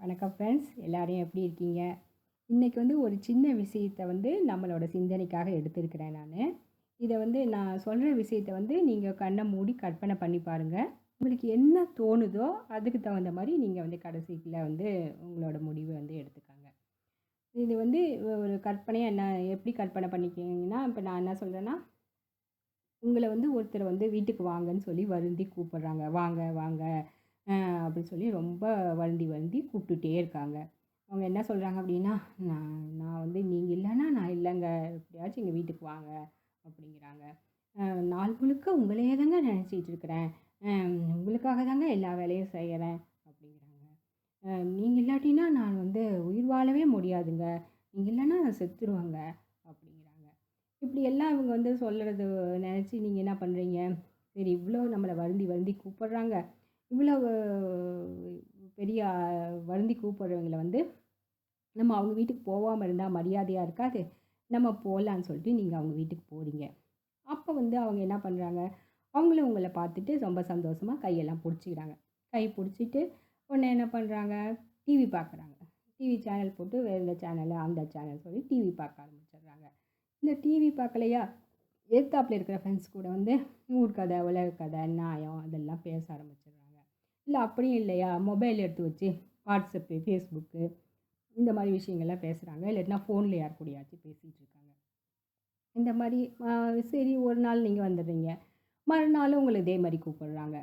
வணக்கம் ஃப்ரெண்ட்ஸ் எல்லோரையும் எப்படி இருக்கீங்க? இன்றைக்கி வந்து ஒரு சின்ன விஷயத்தை வந்து நம்மளோட சிந்தனைக்காக எடுத்திருக்கிறேன் நான். இதை வந்து நான் சொல்கிற விஷயத்தை வந்து நீங்கள் கண்ணை மூடி கற்பனை பண்ணி பாருங்கள் உங்களுக்கு என்ன தோணுதோ அதுக்கு தகுந்த மாதிரி நீங்கள் வந்து கடைசியில் வந்து உங்களோட முடிவை வந்து எடுத்துக்காங்க. இது வந்து ஒரு கற்பனையாக என்ன எப்படி கற்பனை பண்ணிக்கிங்கன்னா இப்போ நான் என்ன சொல்கிறேன்னா உங்களை வந்து ஒருத்தர் வந்து வீட்டுக்கு வாங்கன்னு சொல்லி வருந்தி கூப்பிட்றாங்க. வாங்க வாங்க. அப்படின்னு சொல்லி ரொம்ப வருந்தி வருந்தி கூப்பிட்டுட்டே இருக்காங்க. அவங்க என்ன சொல்கிறாங்க அப்படின்னா நான் நான் வந்து நீங்கள் இல்லைன்னா நான் இல்லைங்க. எப்படியாச்சும் எங்கள் வீட்டுக்கு வாங்க அப்படிங்கிறாங்க. நாள் முழுக்க உங்களையே தாங்க நினச்சிட்டு இருக்கிறேன். உங்களுக்காக தாங்க எல்லா வேலையும் செய்கிறேன் அப்படிங்கிறாங்க. நீங்கள் இல்லாட்டினா நான் வந்து உயிர் வாழவே முடியாதுங்க. நீங்கள் இல்லைன்னா நான் செத்துருவாங்க அப்படிங்கிறாங்க. இப்படி எல்லாம் இவங்க வந்து சொல்கிறது நினச்சி நீங்கள் என்ன பண்ணுறீங்க சரி இவ்வளோ நம்மளை வருந்தி வருந்தி கூப்பிட்றாங்க. இவ்வளவு பெரிய வருந்தி கூப்பிட்றவங்கள வந்து நம்ம அவங்க வீட்டுக்கு போகாமல் இருந்தால் மரியாதையாக இருக்காது. நம்ம போகலான்னு சொல்லிட்டு நீங்கள் அவங்க வீட்டுக்கு போகிறீங்க அப்போ வந்து அவங்க என்ன பண்ணுறாங்க அவங்களும் உங்களை பார்த்துட்டு ரொம்ப சந்தோஷமாக கையெல்லாம் பிடிச்சிக்கிறாங்க. கை பிடிச்சிட்டு உடனே என்ன பண்ணுறாங்க டிவி பார்க்குறாங்க. டிவி சேனல் போட்டு வேறு இந்த சேனல் அந்த சேனல் சொல்லி டிவி பார்க்க ஆரம்பிச்சிடுறாங்க. இந்த டிவி பார்க்கலையா? எதிர்த்தாப்பில் இருக்கிற ஃப்ரெண்ட்ஸ் கூட வந்து ஊர் கதை உலக கதை நியாயம் அதெல்லாம் பேச ஆரம்பிச்சிடுறாங்க. இல்லை அப்படியும் இல்லையா? மொபைல் எடுத்து வச்சு வாட்ஸ்அப்பு ஃபேஸ்புக்கு இந்த மாதிரி விஷயங்கள்லாம் பேசுகிறாங்க இல்லைன்னா ஃபோனில் யார் கூடயாச்சும் பேசிகிட்டு இருக்காங்க. இந்த மாதிரி சரி ஒரு நாள் நீங்கள் வந்துடுறீங்க. மறுநாள் உங்களை இதே மாதிரி கூப்பிடுறாங்க.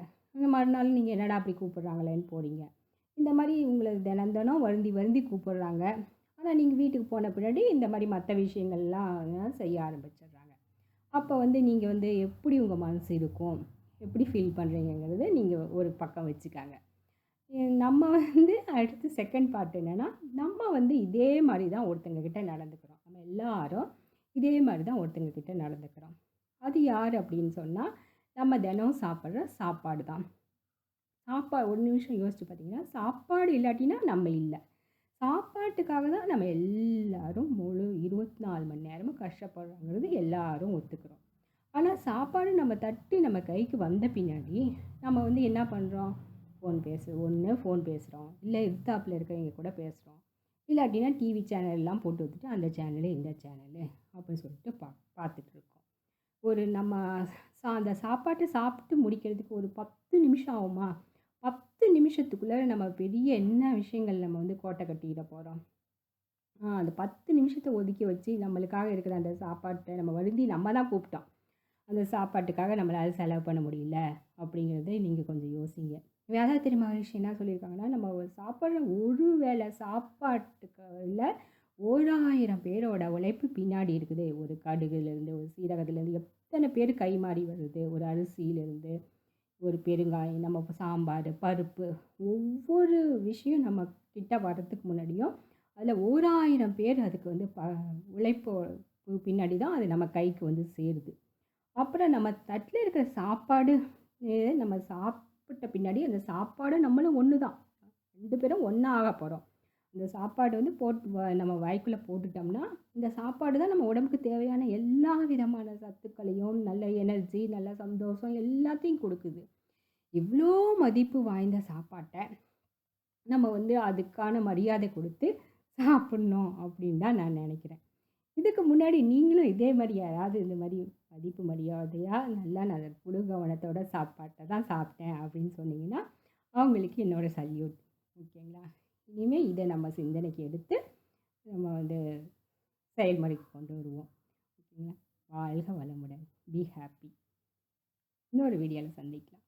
மறுநாள் நீங்கள் என்னடா அப்படி கூப்பிட்றாங்களேன்னு போகிறீங்க இந்த மாதிரி உங்களை தினம் தினம் வருந்தி வருந்தி கூப்பிடுறாங்க. ஆனால் நீங்கள் வீட்டுக்கு போன பின்னாடி இந்த மாதிரி மற்ற விஷயங்கள்லாம் செய்ய ஆரம்பிச்சிடுறாங்க. அப்போ வந்து நீங்கள் வந்து எப்படி உங்கள் மனசு இருக்கும்? எப்படி ஃபீல் பண்ணுறீங்கிறத நீங்கள் ஒரு பக்கம் வச்சுக்காங்க. நம்ம வந்து அடுத்து செகண்ட் பார்ட் என்னென்னா நம்ம வந்து இதே மாதிரி தான் ஒருத்தங்கக்கிட்ட நடந்துக்கிறோம். நம்ம எல்லாரும் இதே மாதிரி தான் ஒருத்தங்கக்கிட்ட நடந்துக்கிறோம். அது யார் அப்படின்னு சொன்னால் நம்ம தினம் சாப்பிட்ற சாப்பாடு தான். சாப்பாடு ஒரு நிமிஷம் யோசிச்சு பார்த்தீங்கன்னா சாப்பாடு இல்லாட்டினா நம்ம இல்லை. சாப்பாட்டுக்காக தான் நம்ம எல்லாரும் முழு இருபத்தி நாலு மணி நேரமும் கஷ்டப்படுறோங்கிறது எல்லாரும் ஒத்துக்கிறோம். ஆனால் சாப்பாடு நம்ம தட்டி நம்ம கைக்கு வந்த பின்னாடி நம்ம வந்து என்ன பண்ணுறோம் ஃபோன் பேசு ஒன்று ஃபோன் பேசுகிறோம் இல்லை எதிர்த்தாப்பில் இருக்கிறவங்க கூட பேசுகிறோம் இல்லாட்டினா டிவி சேனல்லாம் போட்டு வச்சுட்டு அந்த சேனலு இந்த சேனலு அப்படின்னு சொல்லிட்டு பா பார்த்துட்ருக்கோம் ஒரு நம்ம சா அந்த சாப்பாட்டை சாப்பிட்டு முடிக்கிறதுக்கு ஒரு பத்து நிமிஷம் ஆகுமா? பத்து நிமிஷத்துக்குள்ளே நம்ம பெரிய என்ன விஷயங்கள் நம்ம வந்து கோட்டை கட்டிக்கிட போகிறோம் அந்த பத்து நிமிஷத்தை ஒதுக்கி வச்சு நம்மளுக்காக இருக்கிற அந்த சாப்பாட்டை நம்ம வருந்தி நம்ம தான் கூப்பிட்டோம். அந்த சாப்பாட்டுக்காக நம்மளால் செலவு பண்ண முடியல அப்படிங்கிறத நீங்கள் கொஞ்சம் யோசிங்க. வேதாத்திரி மகரிஷி என்ன சொல்லியிருக்காங்கன்னா நம்ம சாப்பிட்ற ஒரு வேளை சாப்பாட்டுக்கில் ஓராயிரம் பேரோட உழைப்பு பின்னாடி இருக்குது. ஒரு கடுகுலேருந்து ஒரு சீரகத்துலேருந்து எத்தனை பேர் கை மாறி வருது? ஒரு அரிசியிலேருந்து ஒரு பெருங்காயம் நம்ம சாம்பார் பருப்பு ஒவ்வொரு விஷயம் நம்ம கிட்ட வர்றதுக்கு முன்னாடியும் அதில் ஓராயிரம் பேர் அதுக்கு வந்து ப உழைப்பு பின்னாடி தான் அது நம்ம கைக்கு வந்து சேருது. அப்புறம் நம்ம தட்டில் இருக்கிற சாப்பாடு நம்ம சாப்பிட்ட பின்னாடி அந்த சாப்பாடு நம்மளும் ஒன்று தான் ரெண்டு பேரும் ஒன்றா ஆக போகிறோம் இந்த சாப்பாடு வந்து போட்டு நம்ம வாய்க்குள்ளே போட்டுட்டோம்னா இந்த சாப்பாடு தான் நம்ம உடம்புக்கு தேவையான எல்லா விதமான சத்துக்களையும் நல்ல எனர்ஜி நல்ல சந்தோஷம் எல்லாத்தையும் கொடுக்குது. இவ்வளோ மதிப்பு வாய்ந்த சாப்பாட்டை நம்ம வந்து அதுக்கான மரியாதை கொடுத்து சாப்பிட்ணும் அப்படின்னு தான் நான் நினைக்கிறேன். இதுக்கு முன்னாடி நீங்களும் இதே மாதிரி யாராவது இந்த மாதிரி மதிப்பு மரியாதையாக நல்லா நான் புழு கவனத்தோட சாப்பாட்டை தான் சாப்பிட்டேன் அப்படின்னு சொன்னீங்கன்னா அவங்களுக்கு என்னோடய சல்யூட். ஓகேங்களா? இனிமேல் இதை நம்ம சிந்தனைக்கு எடுத்து நம்ம வந்து செயல்முறைக்கு கொண்டு வருவோம். ஓகேங்களா? வாழ்க வளமுடன். பி ஹாப்பி இன்னொரு வீடியோவில் சந்திக்கலாம்.